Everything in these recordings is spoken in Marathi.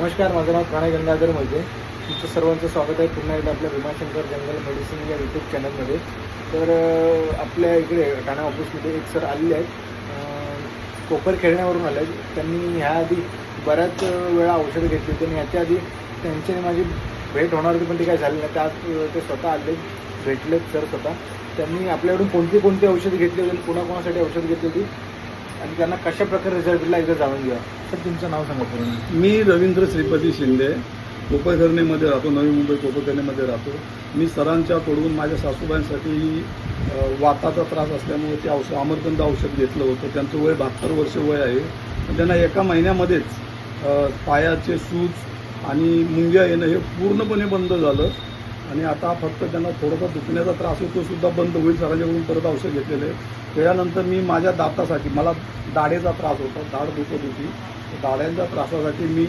नमस्कार माझं नाव प्रणय गंगाधरमध्ये तुमचं सर्वांचं स्वागत आहे पुन्हा एकदा आपल्या भीमाशंकर जंगल मेडिसिन या यूट्यूब चॅनलमध्ये तर आपल्या इकडे ठाणे ऑफिसमध्ये एक सर आलेले आहेत. कोपर खेळण्यावरून आले आहेत त्यांनी ह्याआधी बऱ्याच वेळा औषधं घेतली होती आणि ह्याच्या आधी त्यांची माझी भेट होणार होती पण ती काय झाली नाही. त्यात ते स्वतः आले. भेटलेत सर स्वतः. त्यांनी आपल्याकडून कोणती कोणती औषधं घेतली होती कोणाकोणासाठी औषध घेतली होती? आणि त्यांना कशा प्रकारे रिझल्ट दिला एकदा जाणून घ्या. सर तुमचं नाव सांगा पूर्ण मी रवींद्र श्रीपती शिंदे. कोपरखरणेमध्ये राहतो नवी मुंबई कोपरखरणेमध्ये राहतो. मी सरांच्याकडून माझ्या सासूबाईंसाठी वाताचा त्रास असल्यामुळे ते औषध अमरकंद औषध घेतलं होतं. त्यांचं वय बहात्तर वर्ष वय आहे. त्यांना एका महिन्यामध्येच पायाचे सूज आणि मुंग्या येणं हे पूर्णपणे बंद झालं. आणि आता फक्त त्यांना थोडासा दुखण्याचा त्रास होतो सुद्धा बंद होईल सरांच्याकडून परत औषध घेतलेलं. आहे त्याच्यानंतर मी माझ्या दातासाठी मला दाढेचा त्रास होता दाढ दुखत होती. दाढ्यांच्या त्रासासाठी मी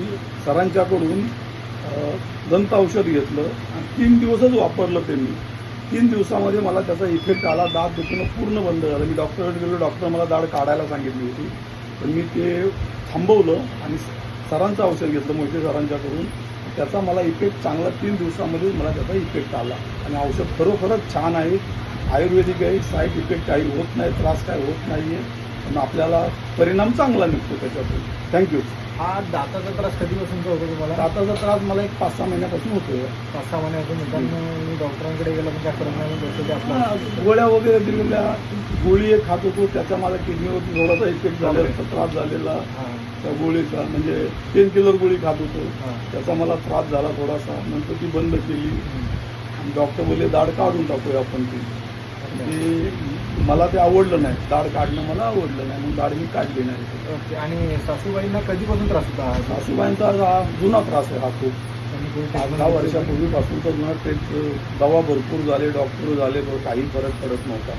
सरांच्याकडून दंत औषध घेतलं आणि तीन दिवसच वापरलं ते मी तीन दिवसामध्ये मला त्याचा इफेक्ट आला दात दुखणं पूर्ण बंद झालं. मी डॉक्टरकडे गेलो डॉक्टर मला दाढ काढायला सांगितली होती. पण मी ते थांबवलं आणि सरांचं औषध घेतलं मोठे सरांच्याकडून. त्याचा मला इफेक्ट चांगला तीन दिवसामध्ये मला त्याचा इफेक्ट आला. आणि औषध खरोखरच छान आहे. आयुर्वेदिक आहे साईड इफेक्ट काही होत नाही त्रास काही होत नाही आहे पण आपल्याला परिणाम चांगला निघतो त्याच्यातून. थँक्यू हा दाताचा त्रास कधीपासूनचा होता तुम्हाला? दाताचा त्रास मला एक पाच सहा महिन्यापासून होतोय. पाच सहा महिन्यापासून होता मी डॉक्टरांकडे गेलो पण काय आपला गोळ्या वगैरे दिलेल्या गोळी एक खात होतो त्याचा माझा किडनीवरती थोडासा इफेक्ट झालेला त्रास झालेला. त्या गोळीचा म्हणजे पेन किलर गोळी खात होतो. त्याचा मला त्रास झाला थोडासा. नंतर ती बंद केली. डॉक्टर बोलले दाढ काढून टाकूया आपण ती. मला ते आवडलं नाही. दाढ काढणं मला आवडलं नाही. म्हणून दाढ मी काढली नाही. आणि सासूबाईंना कधीपासून त्रास होता? सासूबाईंचा हा जुना त्रास आहे हा खूप. दहा? वर्षापूर्वीपासूनचा जुना ट्रेट दवा भरपूर झाले डॉक्टर झाले काही फरक पडत नव्हता.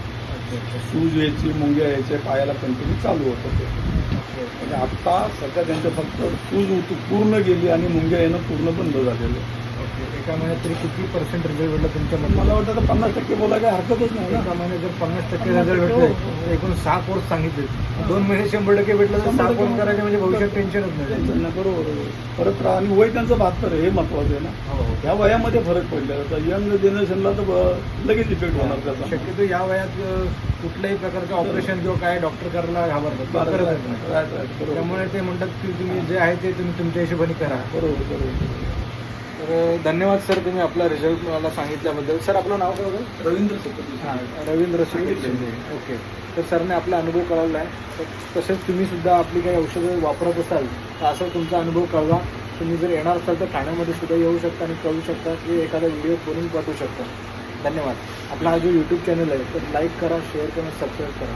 सूज यायची मुंग्या यायच्या पायाला कंटिन्यू चालू होतं ते. म्हणजे आत्ता सध्या त्यांचं फक्त पूर्ण गेली आणि मुंग्या येणं पूर्ण बंद झालेलं आहे. ओके. एका महिन्यात तरी किती पर्सेंट रिझल्ट भेटला तुमच्या मला वाटतं आता पन्नास टक्के बोला काही हरकतच नाही एका महिन्यात जर पन्नास टक्के रिझल्ट भेटले हो. एकूण सहा कोर्स सांगितले. दोन महिने शंभर टक्के भेटलं तर सहा टक्के कोर्स करायचे म्हणजे भविष्यात टेन्शनच नाही. टेन्शन नाही बरोबर. परत आणि वय त्यांचं बहात्तर हे महत्वाचं आहे ना. हो हो. ह्या वयामध्ये फरक पडलेला आता यंग जनरेशनला तर लगेच इफेक्ट होणार त्याचा. शक्यतो या वयात कुठल्याही प्रकारचं ऑपरेशन किंवा काय डॉक्टर करायला घाबरतात. त्यामुळे ते म्हणतात की तुम्ही जे आहे ते तुम्ही तुमच्या हिशोबाने करा. बरोबर बरोबर. तर धन्यवाद सर तुम्ही आपला रिझल्ट मला सांगितल्याबद्दल. सर आपलं नाव काय होतं? रवींद्र सतपती हां रवींद्र शिंदे ओके. तर सरने आपला अनुभव कळवला आहे. तर तसेच तुम्ही सुद्धा आपली काही औषधं वापरत असाल तर असं तुमचा अनुभव कळवा. तुम्ही जर येणार असाल तर ठाण्यामध्ये सुद्धा येऊ शकता आणि कळू शकता. की एखादा व्हिडिओ करून पाठवू शकता. धन्यवाद. आपला हा जो यूट्यूब चॅनल आहे तर लाईक करा शेअर करा सबस्क्राईब करा.